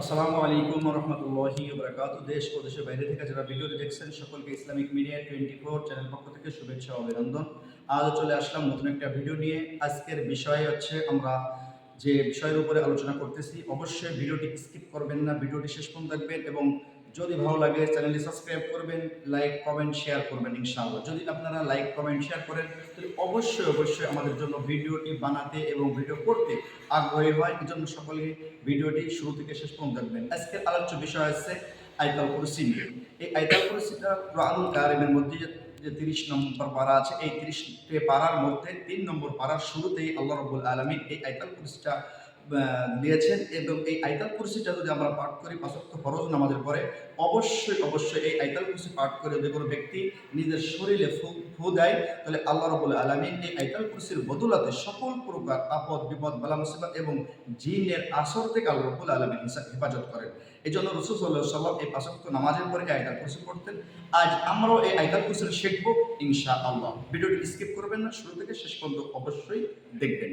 আসসালামু আলাইকুম রহমতুল্লাহি বরকাত দেশ ও দেশের বাইরে থেকে যারা ভিডিওটি দেখছেন, সকলকে Islamic media twenty four channel পক্ষ থেকে শুভেচ্ছা অভিনন্দন। আজও চলে আসলাম নতুন একটা ভিডিও নিয়ে। আজকের বিষয় হচ্ছে, আমরা যে বিষয়ের উপরে আলোচনা করতেছি, অবশ্যই ভিডিওটি স্কিপ করবেন না ভিডিওটি শেষ পর্যন্ত দেখবেন এবং যদি ভালো লাগে চ্যানেলটি সাবস্ক্রাইব করবেন লাইক কমেন্ট শেয়ার করবেন ইনশাআল্লাহ। যদি আপনারা লাইক কমেন্ট শেয়ার করেন, তাহলে অবশ্যই অবশ্যই আমাদের জন্য ভিডিওটি বানাতে এবং ভিডিও করতে আগ্রহী হয়। এই জন্য সকলে ভিডিওটি শুরু থেকে শেষ পর্যন্ত দেখবেন। আজকের আলোচ্য বিষয় হচ্ছে আইতাল কুরসি নিয়ে। এই আইতাল কুরসিটা কোরআনুল কারিমের মধ্যে যে- তিরিশ নম্বর পারা আছে, এই তিরিশটি পাড়ার মধ্যে তিন নম্বর পাড়ার শুরুতেই আল্লাহ রবুল আলমী এই আইতাল কুরসিটা আহ, দিয়েছেন এবং এই আইতাল কুরসিটা যদি আমরা পাঠ করি পাঁচক্ত ফরজ নামাজের পরে অবশ্যই অবশ্যই এই আইতাল কুরসি পাঠ করে যদি কোনো ব্যক্তি নিজের শরীরে ফু ফু দেয় তাহলে আল্লাহ রবুল আলমিন এই আইতাল কুরসির বদলাতে সকল প্রকার আপদ বিপদ বালা মুসিবত এবং জিনের আসর থেকে আল্লাহ রবুল আলমিন হেফাজত করেন। এই জন্য রসুল সাল্লাহ সাল্লাম এই পাঁচক্ত নামাজের পরে এই আইতাল কুরসি পড়তেন। আজ আমরাও এই আইতাল কুরসি শিখব ইনশা আল্লাহ ভিডিওটি স্কিপ করবেন না শুরু থেকে শেষ পর্যন্ত অবশ্যই দেখবেন।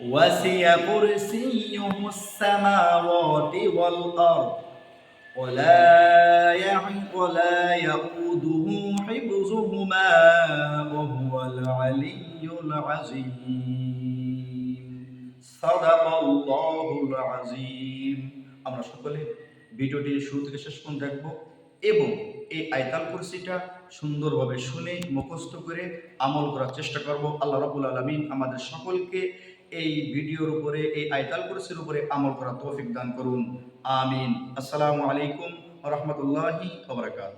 وسع كرسيه السماوات والأرض ولا يعي ولا يؤوده حفظهما وهو العلي العظيم صدق الله العظيم আমরা সকলে ভিডিওটি শুরু থেকে শেষ পর্যন্ত দেখব এবং এই আয়তাল কুরসিটা সুন্দরভাবে শুনে মুখস্থ করে আমল করার চেষ্টা করব আল্লাহ রাবুল আলমিন আমাদের সকলকে এই ভিডিওর উপরে, এই আয়তাল কুরসির উপরে আমল করা তৌফিক দান করুন। আমিন। আসসালামু আলাইকুম রহমতুল্লাহি ওবরাকাত